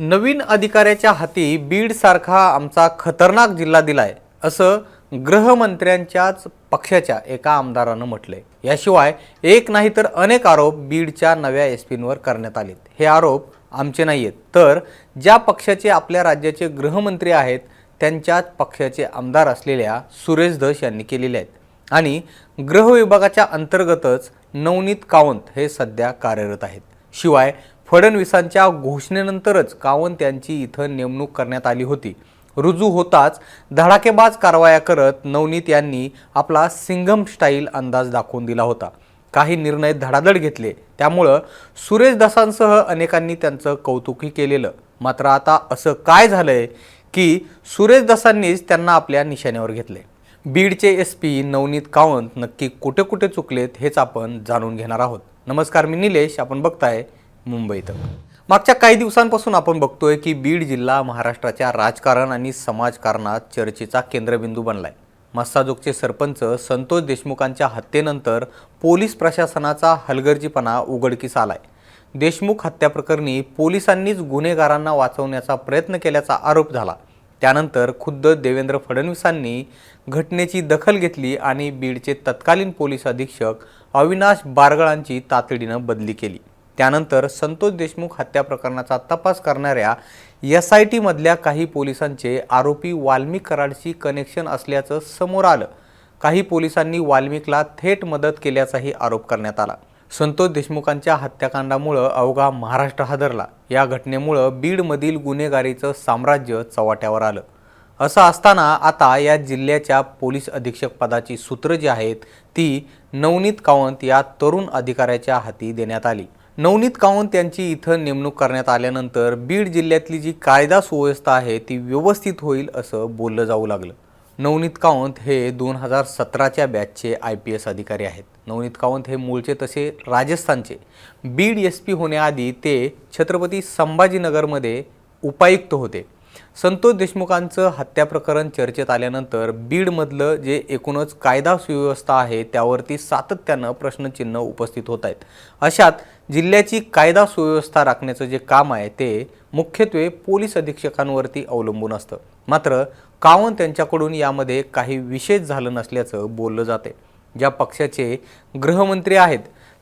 नवीन अधिकाऱ्याच्या हाती बीडसारखा आमचा खतरनाक जिल्हा दिलाय असं गृहमंत्र्यांच्याच पक्षाच्या एका आमदारानं म्हटलंय. याशिवाय एक नाही तर अनेक आरोप बीडच्या नव्या एस पींवर करण्यात आलेत. हे आरोप आमचे नाही आहेत तर ज्या पक्षाचे आपल्या राज्याचे गृहमंत्री आहेत त्यांच्याच पक्षाचे आमदार असलेल्या सुरेश धस यांनी केलेले आहेत. आणि गृह विभागाच्या अंतर्गतच नवनीत कावंत हे सध्या कार्यरत आहेत. शिवाय फडणवीसांच्या घोषणेनंतरच कावंत यांची इथं नेमणूक करण्यात आली होती. रुजू होताच धडाकेबाज कारवाया करत नवनीत यांनी आपला सिंघम स्टाईल अंदाज दाखवून दिला होता. काही निर्णय धडाधड घेतले. त्यामुळं सुरेश दासांसह अनेकांनी त्यांचं कौतुकही केलेलं. मात्र आता असं काय झालंय की सुरेश दासांनीच त्यांना आपल्या निशाण्यावर घेतले बीडचे एस पी नवनीत कावंत नक्की कुठे कुठे चुकलेत हेच आपण जाणून घेणार आहोत. नमस्कार मी निलेश. आपण बघताय मुंबईत मागच्या काही दिवसांपासून आपण बघतोय की बीड जिल्हा महाराष्ट्राच्या राजकारण आणि समाजकारणात चर्चेचा केंद्रबिंदू बनलाय. मस्साजोगचे सरपंच संतोष देशमुखांच्या हत्येनंतर पोलीस प्रशासनाचा हलगर्जीपणा उघडकीस आलाय. देशमुख हत्याप्रकरणी पोलिसांनीच गुन्हेगारांना वाचवण्याचा प्रयत्न केल्याचा आरोप झाला. त्यानंतर खुद्द देवेंद्र फडणवीसांनी घटनेची दखल घेतली आणि बीडचे तत्कालीन पोलीस अधीक्षक अविनाश बारगळांची तातडीनं बदली केली. त्यानंतर संतोष देशमुख हत्या प्रकरणाचा तपास करणाऱ्या एस आय टीमधल्या काही पोलिसांचे आरोपी वाल्मिक कराडशी कनेक्शन असल्याचं समोर आलं. काही पोलिसांनी वाल्मिकला थेट मदत केल्याचाही आरोप करण्यात आला. संतोष देशमुखांच्या हत्याकांडामुळं अवघा महाराष्ट्र हादरला. या घटनेमुळं बीडमधील गुन्हेगारीचं साम्राज्य चव्हाट्यावर आलं. असं असताना आता या जिल्ह्याच्या पोलीस अधीक्षक पदाची सूत्र जी आहेत ती नवनीत कावंत या तरुण अधिकाऱ्याच्या हाती देण्यात आली. नवनीत कावंत यांची इथं नेमणूक करण्यात आल्यानंतर बीड जिल्ह्यातली जी कायदा सुव्यवस्था आहे ती व्यवस्थित होईल असं बोललं जाऊ लागलं. नवनीत कावंत हे दोन हजार सतराच्या बॅचचे आय पी एस अधिकारी आहेत. नवनीत कावंत हे मूळचे तसे राजस्थानचे. बीड एस पी होण्याआधी ते छत्रपती संभाजीनगरमध्ये उपायुक्त होते. संतोष देशमुखांचं हत्या प्रकरण चर्चेत आल्यानंतर बीडमधलं जे एकूणच कायदा सुव्यवस्था आहे त्यावरती सातत्यानं प्रश्नचिन्ह उपस्थित होत आहेत. अशात जिल्ह्याची कायदा सुव्यवस्था राखण्याचं जे काम आहे ते मुख्यत्वे पोलीस अधीक्षकांवरती अवलंबून असतं. मात्र कावन त्यांच्याकडून यामध्ये काही विशेष झालं नसल्याचं बोललं जाते ज्या पक्षाचे गृहमंत्री आहेत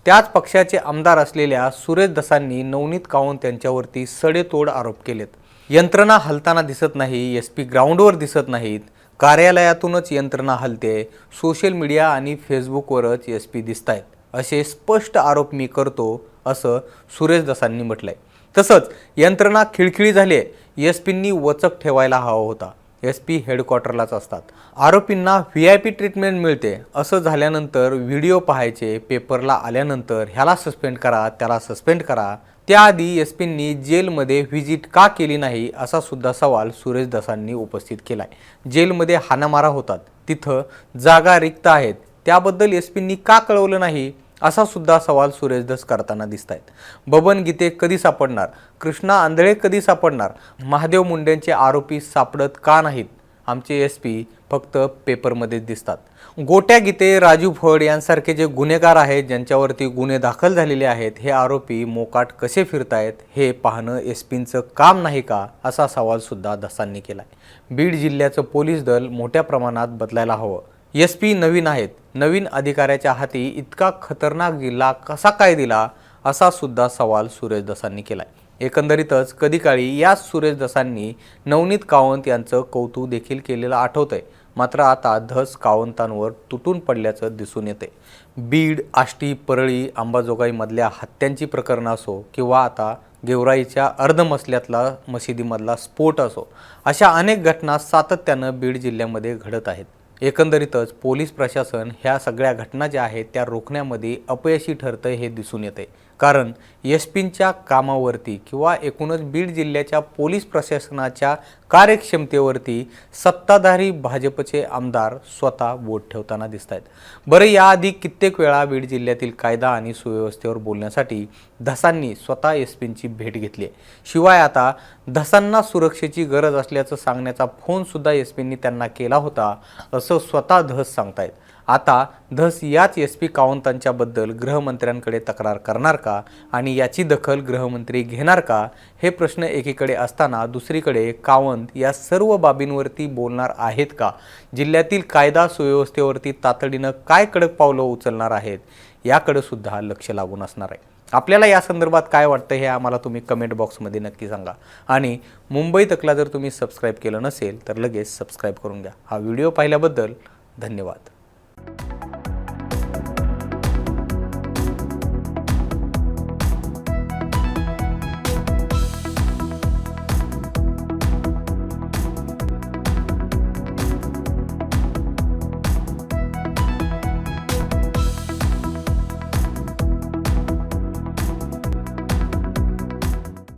त्याच पक्षाचे आमदार असलेल्या सुरेश दसांनी नवनीत कावंत यांच्यावरती सडेतोड आरोप केलेत. यंत्रणा हलताना दिसत नाही एस पी ग्राउंडवर दिसत नाहीत. कार्यालयातूनच यंत्रणा हलते. सोशल मीडिया आणि फेसबुकवरच एस पी दिसत आहेत असे स्पष्ट आरोप मी करतो असं सुरेश दसांनी म्हटलंय. तसंच यंत्रणा खिळखिळी झाली आहे एस पींनी वचक ठेवायला हवा होता. एस पी हेडक्वार्टरलाच असतात. आरोपींना व्ही आय पी ट्रीटमेंट मिळते असं झाल्यानंतर व्हिडिओ पाहायचे पेपरला आल्यानंतर ह्याला सस्पेंड करा त्याला सस्पेंड करा. त्याआधी एस पींनी जेलमध्ये व्हिजिट का केली नाही असा सुद्धा सवाल सुरेश दासांनी उपस्थित आहे जेलमध्ये हाणामारा होतात. तिथं जागा रिक्त आहेत. त्याबद्दल एस पींनी का कळवलं नाही? असा सुद्धा सवाल सुरेश दस करताना दिसत आहेत बबन गीते कधी सापडणार? कृष्णा आंधळे कधी सापडणार? महादेव मुंडेंचे आरोपी सापडत का नाहीत? आमचे एस पी फक्त पेपरमध्येच दिसतात. गोट्या गीते राजू फड यांसारखे जे गुन्हेगार आहेत ज्यांच्यावरती गुन्हे दाखल झालेले आहेत हे आरोपी मोकाट कसे फिरतायत हे पाहणं एस पींचं काम नाही का? असा सवालसुद्धा धसांनी केला आहे बीड जिल्ह्याचं पोलीस दल मोठ्या प्रमाणात बदलायला हवं. एस पी नवीन आहेत. नवीन अधिकाऱ्याच्या हाती इतका खतरनाक जिल्हा कसा काय दिला असा सुद्धा सवाल सुरेश दसांनी आहे एकंदरीतच कधी काळी याच सुरेश दसांनी नवनीत कावंत यांचं कौतुक देखील केलेलं आठवतंय. मात्र आता धस कावंतांवर तुटून पडल्याचं दिसून येते बीड आष्टी परळी अंबाजोगाईमधल्या हत्यांची प्रकरणं असो किंवा आता गेवराईच्या अर्धमसल्यातला मशिदीमधला स्फोट असो अशा अनेक घटना सातत्यानं बीड जिल्ह्यामध्ये घडत आहेत. एकंदरीतच पोलीस प्रशासन ह्या सगळ्या घटना ज्या आहेत त्या रोखण्यामध्ये अपयशी ठरतं हे दिसून येते कारण एस पींच्या कामावरती किंवा एकूणच बीड जिल्ह्याच्या पोलीस प्रशासनाच्या कार्यक्षमतेवरती सत्ताधारी भाजपचे आमदार स्वतः वोट ठेवताना दिसत आहेत बरं याआधी कित्येक वेळा बीड जिल्ह्यातील कायदा आणि सुव्यवस्थेवर बोलण्यासाठी धसांनी स्वतः एस पींची भेट घेतली आहे. शिवाय आता धसांना सुरक्षेची गरज असल्याचं सांगण्याचा फोनसुद्धा एस पींनी त्यांना केला होता असं स्वतः धस सांगतायत. आता धस याच एस पी कावंतांच्याबद्दल गृहमंत्र्यांकडे तक्रार करणार का? आणि याची दखल गृहमंत्री घेणार का? हे प्रश्न एकीकडे असताना दुसरीकडे कावंत या सर्व बाबींवरती बोलणार आहेत का? जिल्ह्यातील कायदा सुव्यवस्थेवरती तातडीनं काय कडक पावलं उचलणार आहेत? याकडे सुद्धा लक्ष लागून असणार आहे. आपल्याला या संदर्भात काय वाटतं हे आम्हाला तुम्ही कमेंट बॉक्समध्ये नक्की सांगा. आणि मुंबई तकला जर तुम्ही सबस्क्राईब केलं नसेल तर लगेच सबस्क्राईब करून घ्या. हा व्हिडिओ पाहिल्याबद्दल धन्यवाद.